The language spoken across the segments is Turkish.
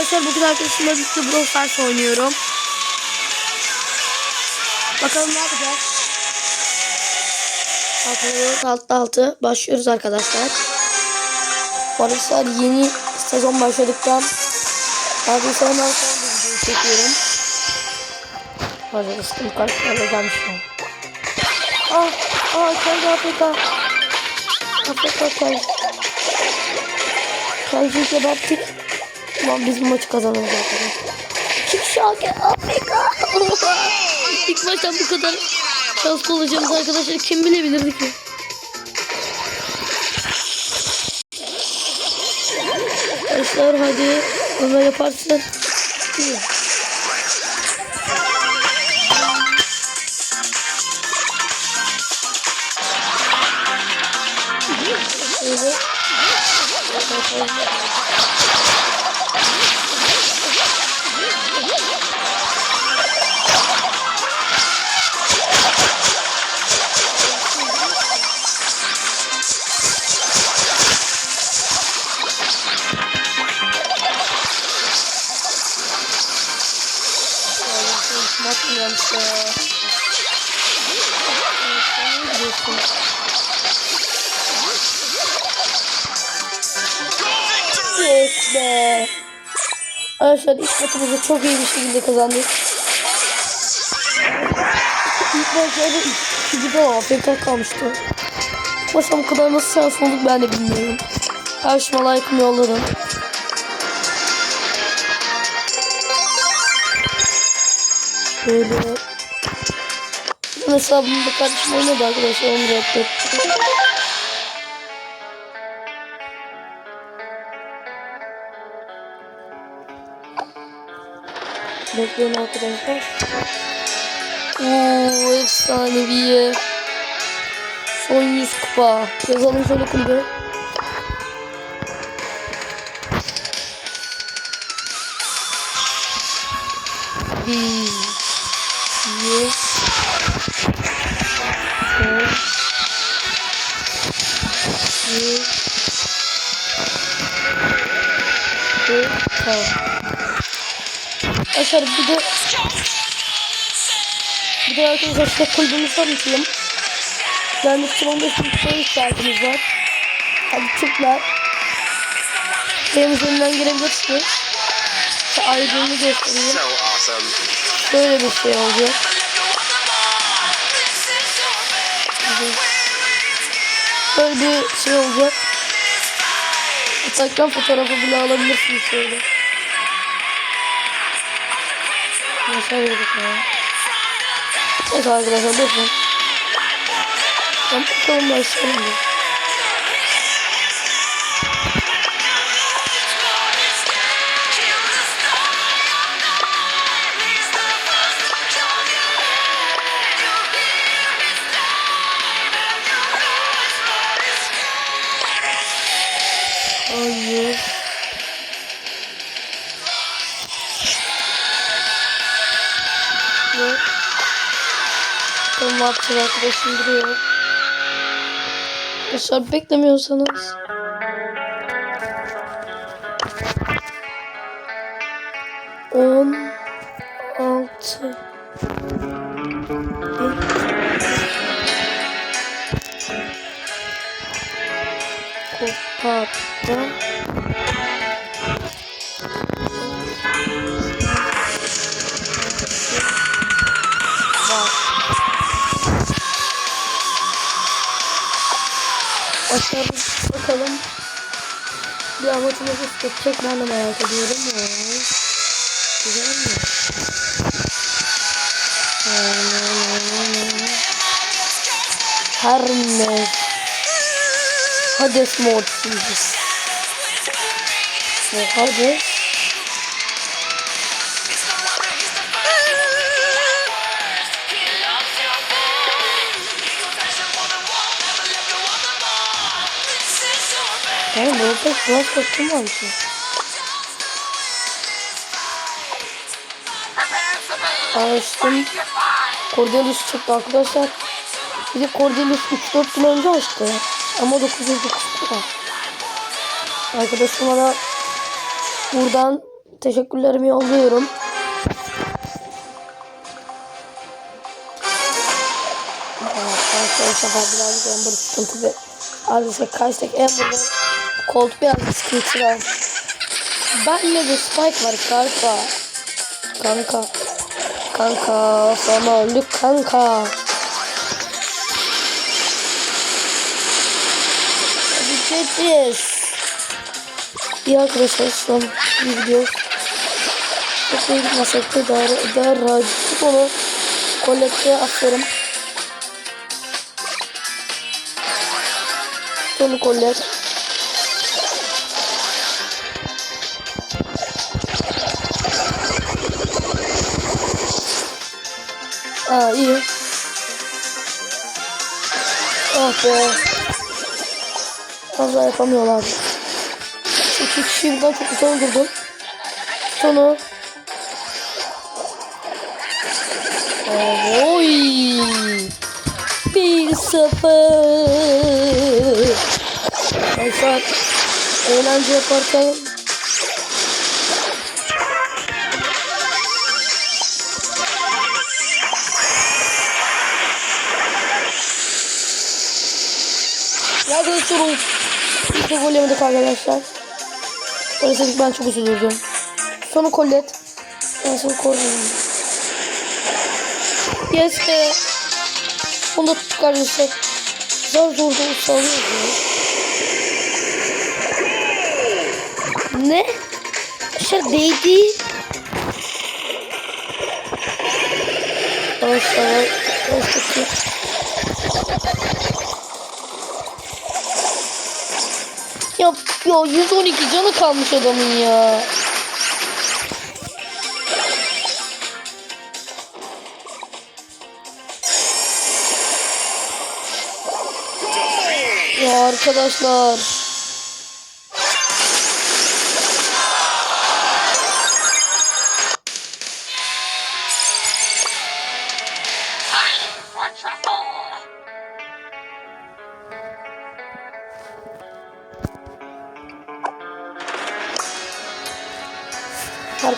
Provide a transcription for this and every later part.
Arkadaşlar bugün arkadaşımla birlikte Brawl Stars oynuyorum. Bakalım ne yapacağız? Bakıyoruz altı altı. Başlıyoruz arkadaşlar. Arkadaşlar yeni sezon başladıktan neredeyse hemen sonra bir video çekiyorum. Arkadaşlar bu karakterle gelmiş şu an. Ah, ah, kendi Afrika. Afrika kendi. Kendisi geberttik. Tamam biz bu maçı kazanırız arkadaşlar. Kim şaka Afrika. İlk baştan bu kadar şanslı olacağımız arkadaşlar kim bilebilirdi ki? Arkadaşlar hadi Ömer yaparsın. Şöyle. Bakmıyormuş ya. Sen ne diyorsun? Arkadaşlar ilk maçımızı çok iyi bir şekilde kazandık. İlk maçlarda iki gibi o AFK kalmıştı. Bu kadar nasıl şanslı olduk ben de bilmiyorum. Karşıma like'ımı yolladım. Şöyle. Hesabımda kardeşim oynadı arkadaşlar onu bıraktım. Bekleyin arkadaşlar. Oo efsanevi. Son 100 kupa. Yazalım şöyle kulübe. Bir, üç, dört, tamam. Arkadaşlar bir de bir de arkadaşlar işte kulübümüzü tanıtayım. Yani 15 bin kupaya ihtiyacımız var. Hadi Türkler. Benim üzerinden girebilirsiniz. İşte ayrıcılığını göstereyim. Böyle bir şey olacak. Böyle bir şey olacak. Hatta fotoğrafı bile alabilirsiniz şöyle. Nasıl yedik ya? Evet arkadaşlar bakın. Ben bakalım başlayalım Yapacağız arkadaşım duruyor. Arkadaşlar beklemiyorsanız. On altı. Kupada. Başarırız bakalım. Bir amatörü geçecek ben de merak ediyorum ya. Güzel mi? Hermes. Hades Mortis. Ve Hades. Biraz kostüm var bir şey. Açtım. Cordelius çıktı arkadaşlar. Bir de Cordelius 3-4 gün önce açtı. Ama 909 lira. Arkadaşıma da buradan Teşekkürlerimi yolluyorum. Arkadaşlar bu sefer birazcık Ember sıkıntı ve arkadaşlar karşıdaki Ember'ın koltuk biraz sıkıntı var. Benle de Spike var kanka. Kanka. Kanka sonra öldük kanka. Hadi geçeceğiz. İyi arkadaşlar şu an bir video. Çok iyi gitmesek de daha, daha rahat onu kolekte aferin. Onu kollet. Aa iyi. Oh be. Fazla yapamıyorlar. İki kişiyi buradan çok güzel öldürdüm. Sonu. Oy. Bir sıfır. Arkadaşlar eğlence yaparken Yaklaşıyorum. İşte gol yemedik arkadaşlar. Öyleyse ben çok üzülürdüm. Sonu kollet. Ben sonu koruyorum. Yes be. Onu da tuttuk arkadaşlar. Zor zor sallıyor. Ne? Aşağı değdi. Arkadaşlar. Arkadaşlar. Ya, ya 112 canı kalmış adamın ya. Ya arkadaşlar.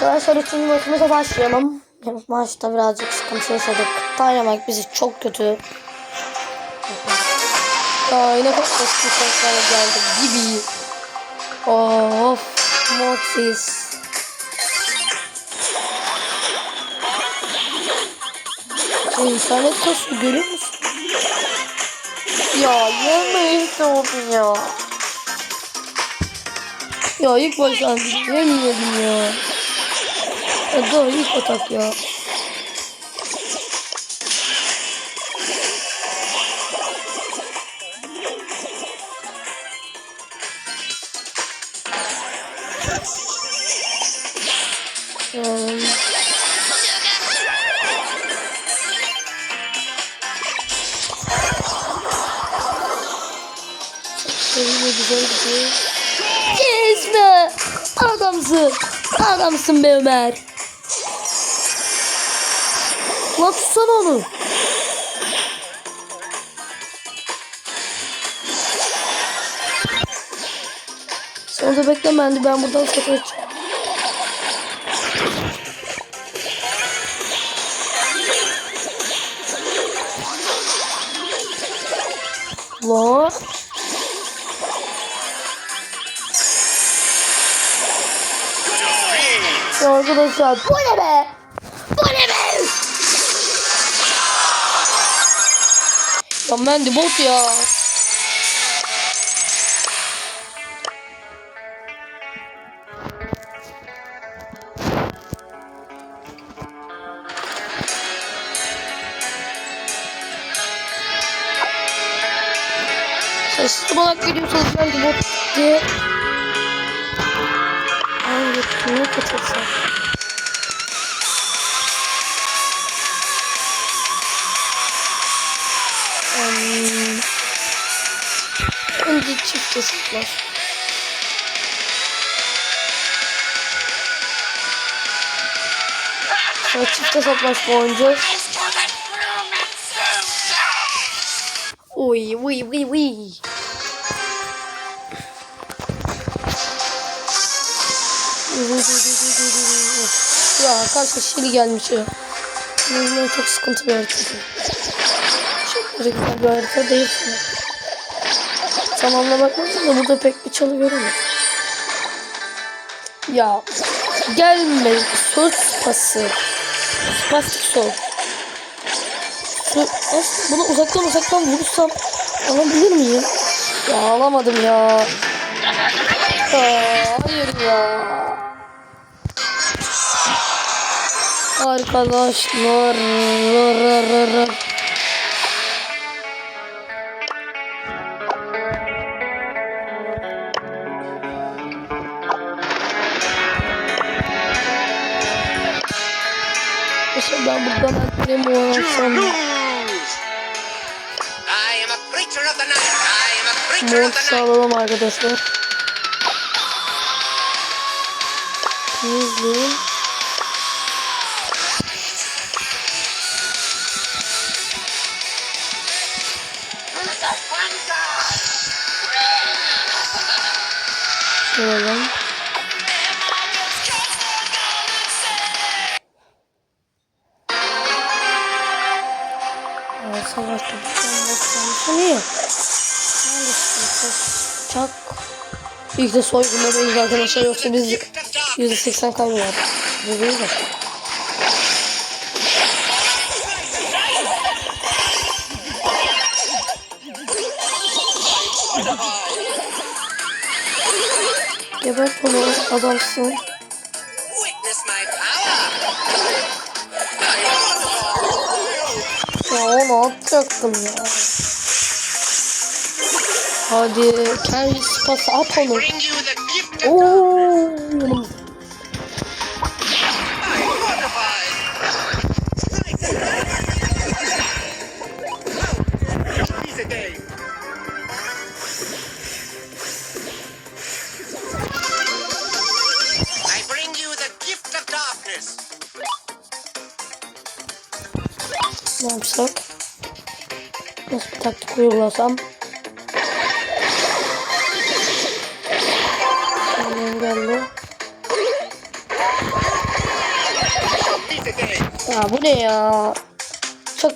Arkadaşlar üçüncü maçımıza başlayalım. Maçta birazcık sıkıntı yaşadık. Dynamite bizi çok kötü. Aa, yine çok eski sesler geldi gibi. Of. Mortis. İnternet kasıyor görüyor musun? Ya yeme işte oldu ya. Ya ilk baştan yemiyordum ya. Doğru ilk atak ya. Um, Seviye güzel. Yes be! Adamsın. Adamsın be Ömer. Lan tutsana onu. Sen de bekle ben ben buradan satın açacağım. Lan. Arkadaşlar bu ne be? Ya Mandy bot ya. Sessiz olarak geliyorsanız ben de bot diye. Ay kime katılsam. Hesaplar. Sonra çift hesaplaşma oynayacağız. Uy uy uy uy. Ya karşı Şili gelmiş ya. Bunun çok sıkıntı bir harita. Çok güzel bir harita değil. Tamamla bakmadım da burada pek bir çalı göremedim. Ya gelme söz pası. Spastik sol. Şu, bunu uzaktan uzaktan vurursam alabilir miyim? Ya alamadım ya. Aa, hayır ya. Arkadaşlar. Ben buradan atlayayım uğraşsam. lose. I am a creature Aa, savaşta bu niye? Çak. İlk de soygunlarıyız arkadaşlar yoksa biz Gift of darkness. %80 kaybeder. Bu değil de. Gebert bunu adamsın. Ya onu atacaktım ya. Hadi kendi spası at onu. Bring you the gift of Oo. mortified. Piece Nasıl bir taktik uygulasam? Game. Ya bu ne ya? Çok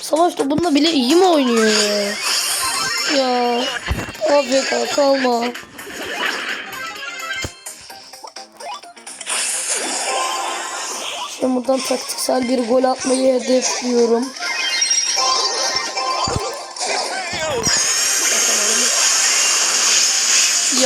savaş topunda bile iyi mi oynuyor ya? Ya AFK kalma. Şimdi buradan taktiksel bir gol atmayı hedefliyorum.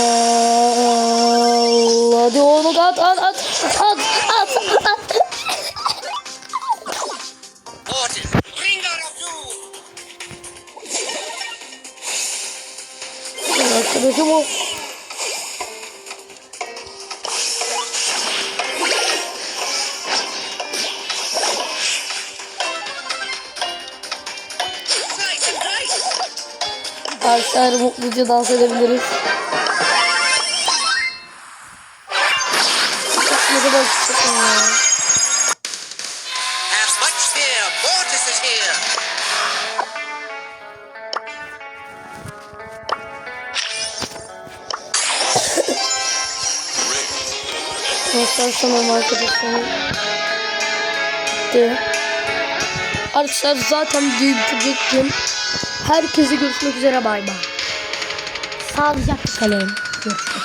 Al, Hadi onu at at at at at at. Arkadaşım o. Arkadaşlar mutluca dans edebiliriz. Kadar. Dostlar sanırım arkadaşlarım. De. Arkadaşlar zaten videoyu bitirecektim. Herkese görüşmek üzere bay bay. Sağlıcakla kalın. Görüşmek.